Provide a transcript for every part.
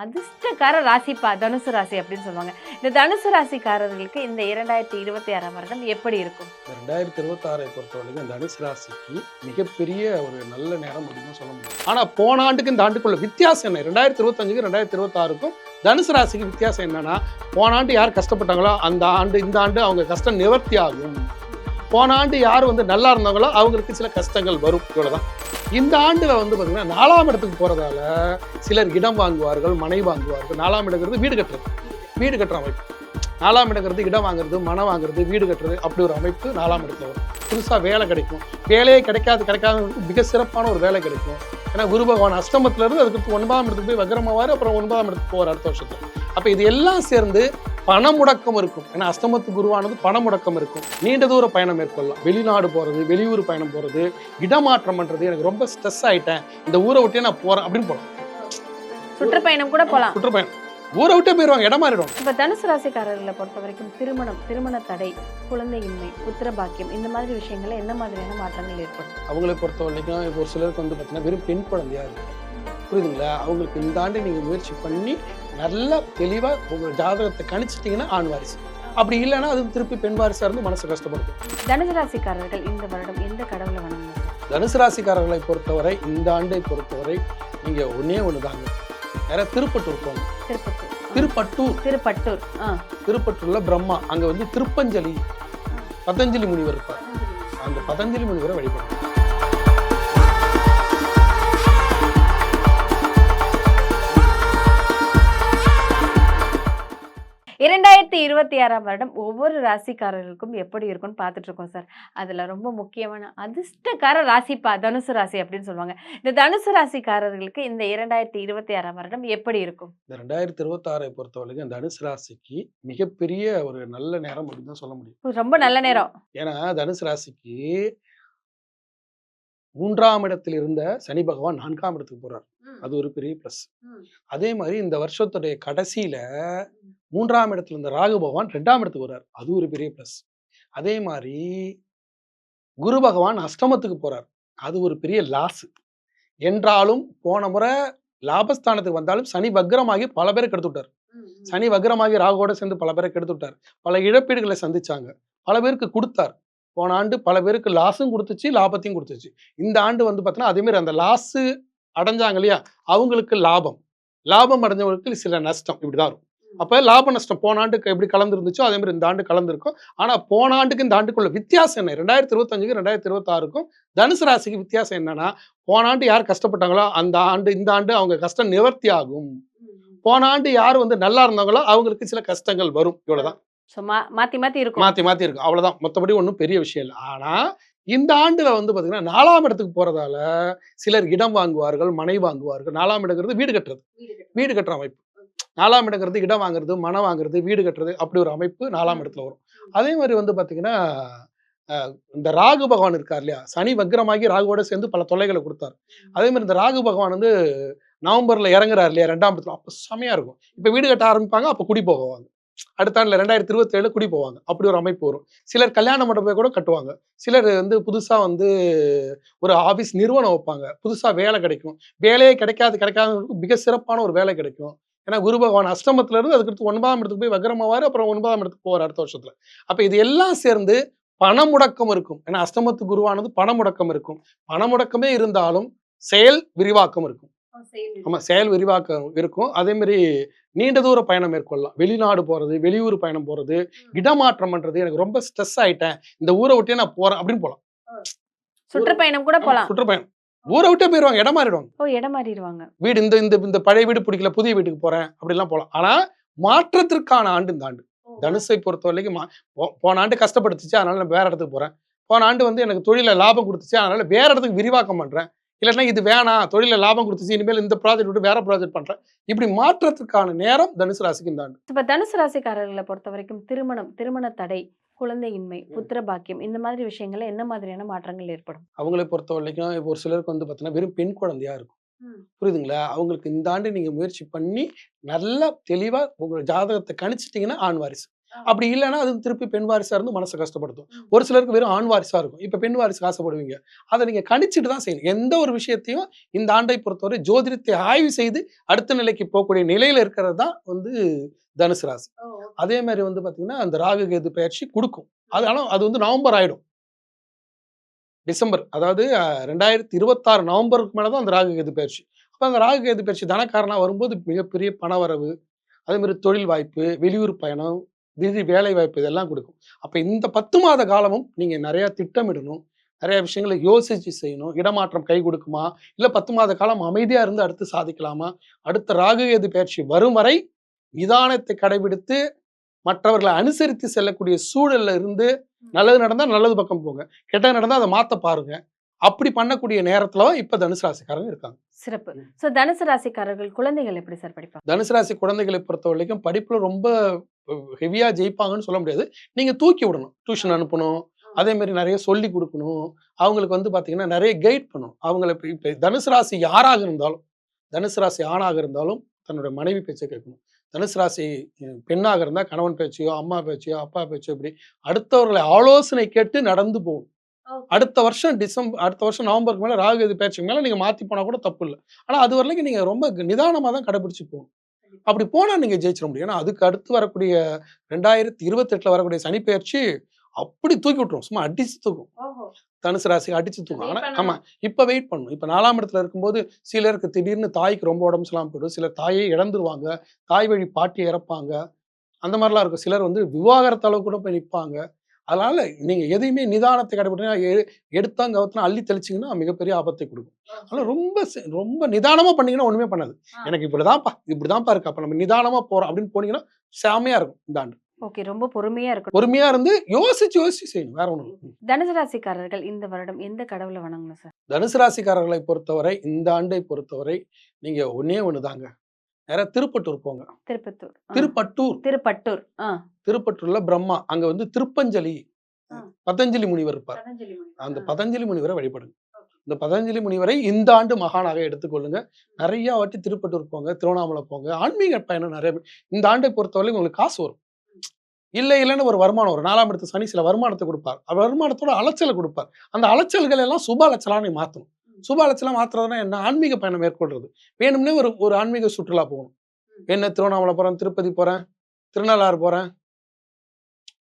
அதிர்ஷ்டக்கார ராசிப்பா தனுசு ராசி அப்படின்னு சொல்லுவாங்க. இந்த தனுசு ராசிக்காரர்களுக்கு இந்த இரண்டாயிரத்தி இருபத்தி ஆறாம் வருடம் எப்படி இருக்கும்? ரெண்டாயிரத்தி இருபத்தி இருபத்தாறை பொறுத்தவரைக்கும் வரைக்கும் தனுசு ராசிக்கு மிகப்பெரிய ஒரு நல்ல நேரம் அப்படின்னு சொல்ல முடியும். ஆனா போன ஆண்டுக்கு இந்த ஆண்டுக்குள்ள வித்தியாசம் என்ன? ரெண்டாயிரத்தி இருபத்தஞ்சுக்கு ரெண்டாயிரத்தி இருபத்தாறுக்கும் தனுசு ராசிக்கு வித்தியாசம் என்னன்னா போன ஆண்டு யார் கஷ்டப்பட்டாங்களோ அந்த ஆண்டு இந்த ஆண்டு அவங்க கஷ்டம் நிவர்த்தி ஆகும். போன ஆண்டு யார் வந்து நல்லா இருந்தாங்களோ அவங்களுக்கு சில கஷ்டங்கள் வரும். இவ்வளோதான் இந்த ஆண்டில் வந்து பார்த்தீங்கன்னா நாலாம் இடத்துக்கு போகிறதால சிலர் இடம் வாங்குவார்கள் மனை வாங்குவார்கள். நாலாம் இடங்கிறது வீடு கட்டுறது. வீடு கட்டுற அமைப்பு. நாலாம் இடங்கிறது இடம் வாங்குறது மனை வாங்குறது வீடு கட்டுறது அப்படி ஒரு அமைப்பு நாலாம் இடத்துல வரும். புதுசாக வேலை கிடைக்கும். வேலையே கிடைக்காது கிடைக்காதவங்களுக்கு மிக சிறப்பான ஒரு வேலை கிடைக்கும். ஏன்னா குரு பகவான் அஷ்டமத்துலேருந்து அதுக்கு ஒன்பதாம் இடத்துக்கு போய் வக்ரமாவார் அப்புறம் ஒன்பதாம் இடத்துக்கு போகிற அடுத்த வருஷத்துல. அப்போ இது எல்லாம் சேர்ந்து பண முடக்கம் இருக்கும். ஏன்னா அஷ்டமத்து குருவானது பண முடக்கம் இருக்கும். நீண்ட தூர பயணம் மேற்கொள்ளலாம். வெளிநாடு போறது வெளியூர் பயணம் போறது இடமாற்றம் பண்றது எனக்கு ரொம்ப ஸ்ட்ரெஸ் ஆயிட்டேன். இந்த ஊரை விட்டே நான் போறேன் அப்படின்னு போகலாம் சுற்றுப்பயணம் கூட போலாம். சுற்றுப்பயணம். ஊரை விட்டே போயிடுவாங்க இடம் மாறிடும். இப்ப தனுசு ராசிக்காரர்களை பொறுத்த வரைக்கும் திருமணம் திருமண தடை குழந்தையின்மை புத்திர பாக்கியம் இந்த மாதிரி விஷயங்கள்ல என்ன மாதிரியான மாற்றங்கள் ஏற்படும்? அவங்களை பொறுத்த வரைக்கும் இப்போ ஒரு சிலருக்கு வந்து பார்த்தீங்கன்னா வெறும் பெண் குழந்தையா இருக்கும் புரியுதுங்களா? அவங்களுக்கு இந்த ஆண்டு நீங்கள் முயற்சி பண்ணி நல்லா தெளிவாக உங்கள் ஜாதகத்தை கணிச்சிட்டிங்கன்னா ஆண் வாரிசு. அப்படி இல்லைன்னா அது திருப்பி பெண் வாரிசாக இருந்து மனசு கஷ்டப்படுத்தும் தனுசு ராசிக்காரர்கள் இந்த வருடம் எந்த கடவுளை வணங்குவாங்க தனுசு ராசிக்காரர்களை பொறுத்தவரை இந்த ஆண்டை பொறுத்தவரை நீங்கள் ஒன்றே ஒன்று தாங்க. நிறைய திருப்பட்டூர் போகணும் திருப்பட்டூர் திருப்பட்டூர் ஆ. திருப்பட்டூர்ல பிரம்மா அங்கே வந்து திருப்பஞ்சலி பதஞ்சலி முனிவர் இருப்பார். அந்த பதஞ்சலி முனிவரை வழிபடணும் இரண்டாயிரத்தி இருபத்தி ஆறாம் வருடம் ஒவ்வொரு ராசிக்காரர்களுக்கும் எப்படி இருக்கும்னு பார்த்துட்டு இருக்கோம் சார். அதுல ரொம்ப முக்கியமான அதிர்ஷ்டக்கார ராசிப்பா தனுசு ராசி அப்படின்னு சொல்லுவாங்க. இந்த தனுசு ராசிக்காரர்களுக்கு இந்த இரண்டாயிரத்தி இருபத்தி ஆறாம் வருடம் எப்படி இருக்கும்? இந்த ரெண்டாயிரத்தி இருபத்தாறை பொறுத்தவரைக்கும் இந்த தனுசு ராசிக்கு மிகப்பெரிய ஒரு நல்ல நேரம் அப்படின்னு தான் சொல்ல முடியும். ரொம்ப நல்ல நேரம். ஏன்னா தனுசு ராசிக்கு மூன்றாம் இடத்தில் இருந்த சனி பகவான் நான்காம் இடத்துக்கு போறார். அது ஒரு பெரிய ப்ளஸ் அதே மாதிரி இந்த வருஷத்துடைய கடைசியில மூன்றாம் இடத்துல இருந்த ராகு பகவான் ரெண்டாம் இடத்துக்கு வர்றார். அது ஒரு பெரிய ப்ளஸ் அதே மாதிரி குரு பகவான் அஷ்டமத்துக்கு போறார். அது ஒரு பெரிய லாஸ் என்றாலும் போன முறை லாபஸ்தானத்துக்கு வந்தாலும் சனி வக்ரமாகி பல பேரை கெடுத்து விட்டார். சனி வக்ரமாகி ராகுவோட சேர்ந்து பல பேரை கெடுத்து விட்டார். பல இழப்பீடுகளை சந்திச்சாங்க. பல பேருக்கு கொடுத்தார். போன ஆண்டு பல பேருக்கு லாஸும் கொடுத்துச்சு லாபத்தையும் கொடுத்துச்சு. இந்த ஆண்டு வந்து பார்த்தீங்கன்னா அதே மாதிரி அந்த லாஸு அடைஞ்சாங்க இல்லையா? அவங்களுக்கு லாபம். லாபம் அடைஞ்சவங்களுக்கு சில நஷ்டம். இப்படிதான் இருக்கும் அப்ப லாப நஷ்டம் போன ஆண்டுக்கு எப்படி கலந்துருந்துச்சோ அதே மாதிரி இந்த ஆண்டு கலந்துருக்கும். ஆனா போன ஆண்டுக்கு இந்த ஆண்டுக்குள்ள வித்தியாசம் என்ன? ரெண்டாயிரத்தி இருபத்தஞ்சுக்கு ரெண்டாயிரத்தி இருபத்தாறுக்கும் தனுசு ராசிக்கு வித்தியாசம் என்னன்னா போன ஆண்டு யார் கஷ்டப்பட்டாங்களோ அந்த ஆண்டு இந்த ஆண்டு அவங்க கஷ்டம் நிவர்த்தி ஆகும். போன ஆண்டு யார் வந்து நல்லா இருந்தாங்களோ அவங்களுக்கு சில கஷ்டங்கள் வரும். மா மாத்தி மாத்தி இருக்கும். மாத்தி மாத்தி இருக்கும். அவ்வளவுதான். மற்றபடி ஒன்றும் பெரிய விஷயம் இல்லை. ஆனா இந்த ஆண்டுல வந்து பாத்தீங்கன்னா நாலாம் இடத்துக்கு போறதால சிலர் இடம் வாங்குவார்கள் மனை வாங்குவார்கள். நாலாம் இடங்கிறது வீடு கட்டுறது. வீடு கட்டுற அமைப்பு. நாலாம் இடங்கிறது இடம் வாங்குறது மனை வாங்குறது வீடு கட்டுறது அப்படி ஒரு அமைப்பு நாலாம் இடத்துல வரும். அதே மாதிரி வந்து பாத்தீங்கன்னா அஹ், இந்த ராகு பகவான் இருக்கார் இல்லையா? சனி வக்ரமாகி ராகுவோட சேர்ந்து பல தொல்லைகளை கொடுத்தார். அதே மாதிரி இந்த ராகு பகவான் வந்து நவம்பர்ல இறங்குறாரு இல்லையா? ரெண்டாம் இடத்துல. அப்ப செமையா இருக்கும். இப்ப வீடு கட்ட ஆரம்பிப்பாங்க அப்ப குடி போவாங்க. அடுத்த ஆண்டுல ரெண்டாயிரத்தி இருபத்தி ஏழு குடி போவாங்க. அப்படி ஒரு அமைப்பு வரும். சிலர் கல்யாண மண்டபம் கூட கட்டுவாங்க. சிலர் வந்து புதுசா வந்து ஒரு ஆபீஸ் நிறுவனம் வைப்பாங்க. புதுசா வேலை கிடைக்கும். வேலையே கிடைக்காது கிடைக்காதவங்களுக்கு மிக சிறப்பான ஒரு வேலை கிடைக்கும். ஏன்னா குரு பகவான் அஷ்டமத்துல இருந்து அதுக்கு ஒன்பதாம் இடத்துக்கு போய் வக்ரமாவார் அப்புறம் ஒன்பதாம் இடத்துக்கு போவார் அடுத்த வருஷத்துல. அப்ப இது எல்லாம் சேர்ந்து பண முடக்கம் இருக்கும். ஏன்னா அஷ்டமத்து குருவானது பண முடக்கம் இருக்கும். பண முடக்கமே இருந்தாலும் செயல் விரிவாக்கம் இருக்கும். ஆமா செயல் விரிவாக்கம் இருக்கும். அதே மாதிரி நீண்ட தூர பயணம் மேற்கொள்ளலாம். வெளிநாடு போறது வெளியூர் பயணம் போறது இடமாற்றம் பண்றது எனக்கு ரொம்ப ஸ்ட்ரெஸ் ஆயிட்டேன். இந்த ஊரை விட்டே நான் போறேன் அப்படின்னு போலாம். சுற்றுப்பயணம் கூட போலாம். சுற்றுப்பயணம். ஊரை விட்டே போயிடுவாங்க இடம் மாறிடுவாங்க. ஓ இடம் மாறிடுவாங்க. வீடு இந்த இந்த இந்த பழைய வீடு பிடிக்கல புதிய வீட்டுக்கு போறேன் அப்படிலாம் போலாம். ஆனா மாற்றத்திற்கான ஆண்டு இந்த ஆண்டு. தனுசை பொறுத்த வரைக்கும் போன ஆண்டு கஷ்டப்படுத்துச்சு அதனால நான் வேற இடத்துக்கு போறேன். போன ஆண்டு வந்து எனக்கு தொழில லாபம் கொடுத்துச்சு அதனால வேற இடத்துக்கு விரிவாக்கம் பண்றேன். இல்லைன்னா இது வேணாம் தொழில லாபம் கொடுத்துச்சு இனிமேல் இந்த ப்ராஜெக்ட் விட்டு வேற ப்ராஜெக்ட் பண்றேன். இப்படி மாற்றத்திற்கான நேரம் தனுசு ராசிக்கு இந்த ஆண்டு. இப்ப தனுசு ராசிக்காரர்களை பொறுத்த வரைக்கும் திருமணம் திருமண தடை குழந்தையின்மை புத்திர பாக்கியம் இந்த மாதிரி விஷயங்கள்ல என்ன மாதிரியான மாற்றங்கள் ஏற்படும்? அவங்களை பொறுத்த வரைக்கும் இப்போ ஒரு சிலருக்கு வந்து பார்த்தீங்கன்னா வெறும் பெண் குழந்தையா இருக்கும். புரியுதுங்களா? அவங்களுக்கு இந்த ஆண்டு நீங்க முயற்சி பண்ணி நல்லா தெளிவா உங்களோட ஜாதகத்தை கணிச்சிட்டீங்கன்னா ஆண் வாரிசு. அப்படி இல்லைன்னா அது திருப்பி பெண் வாரிசா இருந்து மனசை கஷ்டப்படுத்தும். ஒரு சிலருக்கு வெறும் ஆண் வாரிசா இருக்கும். இப்ப பெண் வாரிசு ஆசைப்படுவீங்க. அதை நீங்க கணிச்சிட்டு தான் செய்யணும். எந்த ஒரு விஷயத்தையும் இந்த ஆண்டை பொறுத்தவரை ஜோதிடத்தை ஆய்வு செய்து அடுத்த நிலைக்கு போகக்கூடிய நிலையில இருக்கிறது தான் வந்து தனுசு ராசி. அதே மாதிரி வந்து பாத்தீங்கன்னா அந்த ராகு கேது பயிற்சி கொடுக்கும். அது ஆனா அது வந்து நவம்பர் ஆயிடும். டிசம்பர் அதாவது ரெண்டாயிரத்தி இருபத்தாறு நவம்பருக்கு மேலதான் அந்த ராகு கேது பயிற்சி. அப்ப அந்த ராகு கேது பயிற்சி தனக்காரனா வரும்போது மிகப்பெரிய பண வரவு அதே மாதிரி தொழில் வாய்ப்பு வெளியூர் பயணம் திடீர் வேலை வாய்ப்பு இதெல்லாம் கொடுக்கும். அப்ப இந்த பத்து மாத காலமும் நீங்க நிறைய திட்டமிடணும் நிறைய விஷயங்களை யோசிச்சு செய்யணும். இடமாற்றம் கை கொடுக்குமா? இல்ல பத்து மாத காலம் அமைதியா இருந்து அடுத்து சாதிக்கலாமா? அடுத்த ராகு கேது பயிற்சி வரும் வரை நிதானத்தை கடைபிடித்து மற்றவர்களை அனுசரித்து செல்லக்கூடிய சூழல்ல இருந்து நல்லது நடந்தா நல்லது பக்கம் போங்க. கெட்டது நடந்தா அதை மாத்த பாருங்க. அப்படி பண்ணக்கூடிய நேரத்துல இப்ப தனுசு ராசிக்காரங்க இருக்காங்க. சிறப்பு. சோ தனுசு ராசிக்காரர்கள் குழந்தைகள் எப்படி சார் படிப்பாங்க? தனுசு ராசி குழந்தைகளை பொறுத்த வரைக்கும் படிப்புல ரொம்ப ஹெவியா ஜெயிப்பாங்கன்னு சொல்ல முடியாது. நீங்க தூக்கி விடணும். டியூஷன் அனுப்பணும். அதே மாதிரி நிறைய சொல்லி கொடுக்கணும். அவங்களுக்கு வந்து பாத்தீங்கன்னா நிறைய கைட் பண்ணணும். அவங்களை இப்ப- தனுசு ராசி யாராக இருந்தாலும் தனுசு ராசி ஆணாக இருந்தாலும் தன்னுடைய மனைவி பேச்சை கேட்கணும். தனுசு ராசி பெண்ணாக இருந்தால் கணவன் பேச்சையோ அம்மா பேச்சையோ அப்பா பேச்சோ இப்படி அடுத்தவர்களை ஆலோசனை கேட்டு நடந்து போகும் அடுத்த வருஷம் டிசம்பர் அடுத்த வருஷம் நவம்பருக்கு மேல ராகு இது பேச்சுக்கு மேல நீங்க மாத்தி போனா கூட தப்பு இல்லை. ஆனா அது வரைக்கும் நீங்க ரொம்ப நிதானமா தான் கடைபிடிச்சு போகணும். அப்படி போனா நீங்க ஜெயிச்சிட முடியும். ஏன்னா அதுக்கு அடுத்து வரக்கூடிய ரெண்டாயிரத்தி இருபத்தி எட்டுல வரக்கூடிய சனி பயிற்சி அப்படி தூக்கி விட்டுரும். சும்மா அடிச்சு தூக்கும். தனுசு ராசிக்கு அடிச்சு தூக்கும். ஆனா ஆமா இப்ப வெயிட் பண்ணணும். இப்ப நாலாம் இடத்துல இருக்கும்போது சிலருக்கு திடீர்னு தாய்க்கு ரொம்ப உடம்பு சரியில்லாம போயிடும். சிலர் தாயை இழந்துருவாங்க. தாய் வழி பாட்டி இறப்பாங்க. அந்த மாதிரிலாம் இருக்கும். சிலர் வந்து விவாகரத்து அளவு கூட போய் நிற்பாங்க அதனால நீங்க எதையுமே நிதானத்தை கடைபிடினா எடுத்தாங்க கவுத்துனா அள்ளி தெளிச்சிங்கன்னா மிகப்பெரிய ஆபத்தை கொடுக்கும். அதனால ரொம்ப ரொம்ப நிதானமா பண்ணீங்கன்னா ஒண்ணுமே பண்ணாது. எனக்கு இப்படிதான்ப்பா இப்படிதான்ப்பா இருக்கு. அப்ப நம்ம நிதானமா போறோம் அப்படின்னு போனீங்கன்னா செமையா இருக்கும் இந்த ஆண்டு. ஓகே ரொம்ப பொறுமையா இருக்கணும். பொறுமையா இருந்து யோசிச்சு யோசிச்சு செய்யணும். வேற இல்லை. தனுசு ராசிக்காரர்கள் இந்த வருடம் எந்த கடவுளை வணங்கணும் சார்? தனுசு ராசிக்காரர்களை பொறுத்தவரை இந்த ஆண்டை பொறுத்தவரை நீங்க ஒன்னே ஒண்ணுதாங்க. நிறைய திருப்பட்டூர் போங்க. திருப்பத்தூர். திருப்பட்டூர். திருப்பட்டூர். திருப்பட்டூர்ல பிரம்மா அங்க வந்து திருப்பஞ்சலி. பதஞ்சலி முனிவர் இருப்பார். அந்த பதஞ்சலி முனிவரை வழிபடுங்க. இந்த பதஞ்சலி முனிவரை இந்த ஆண்டு மகானாக எடுத்துக்கொள்ளுங்க. நிறைய வாட்டி திருப்பட்டூர் போங்க திருவண்ணாமலை போங்க. ஆன்மீக பயணம் நிறைய. இந்த ஆண்டை பொறுத்தவரை உங்களுக்கு காசு வரும். இல்லை இல்லைன்னு ஒரு வருமானம் ஒரு நாலாம் இடத்து சனி சில வருமானத்தை கொடுப்பார். வருமானத்தோட அலைச்சலை கொடுப்பார். அந்த அலைச்சல்கள் எல்லாம் சுப அலைச்சலா நீ மாத்தணும். சுப அலைச்சலா மாத்துறதுனா என்ன? ஆன்மீக பயணம் மேற்கொள்றது. வேணும்னே ஒரு ஒரு ஆன்மீக சுற்றுலா போகணும். என்ன திருவண்ணாமலை போறேன் திருப்பதி போறேன் திருநள்ளாறு போறேன்.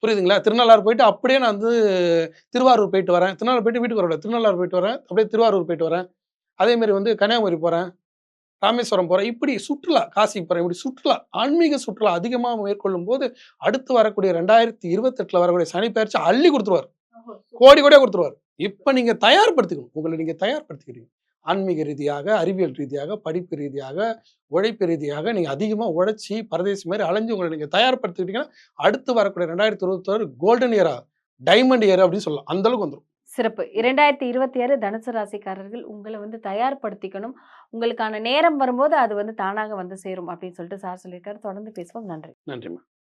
புரியுதுங்களா? திருநள்ளாறு போயிட்டு அப்படியே நான் வந்து திருவாரூர் போயிட்டு வரேன். திருநள்ளாறு போயிட்டு வீட்டுக்கு வரல திருநள்ளாறு போயிட்டு வரேன். அப்படியே திருவாரூர் போயிட்டு வரேன். அதே மாதிரி வந்து கன்னியாகுமரி போறேன். ராமேஸ்வரம் போறேன். இப்படி சுற்றுலா காசி போறேன். இப்படி சுற்றுலா ஆன்மீக சுற்றுலா அதிகமாக மேற்கொள்ளும் போது அடுத்து வரக்கூடிய ரெண்டாயிரத்தி இருபத்தெட்டுல வரக்கூடிய சனி பயிற்சி அள்ளி கொடுத்துருவார். கோடி கோடியா கொடுத்துருவார். இப்ப நீங்க தயார்படுத்திக்கணும். உங்களை நீங்க தயார்படுத்திக்கிறீங்க. ஆன்மீக ரீதியாக அறிவியல் ரீதியாக படிப்பு ரீதியாக உழைப்பு ரீதியாக நீங்க அதிகமா உழைச்சி பரதேசி மாதிரி அலைஞ்சு உங்களை நீங்க தயார்படுத்திக்கிட்டீங்கன்னா அடுத்து வரக்கூடிய ரெண்டாயிரத்தி இருபத்தோரு கோல்டன் இயரா டைமண்ட் இயர் அப்படின்னு சொல்லலாம். அந்த அளவுக்கு வந்துடும் சிறப்பு. இரண்டாயிரத்தி இருபத்தி ஆறு தனுசு ராசிக்காரர்கள் உங்களை வந்து தயார்படுத்திக்கணும். உங்களுக்கான நேரம் வரும்போது அது வந்து தானாக வந்து சேரும் அப்படின்னு சொல்லிட்டு சார் சொல்லியிருக்காரு. தொடர்ந்து பேசுவோம். நன்றி. நன்றிம்மா.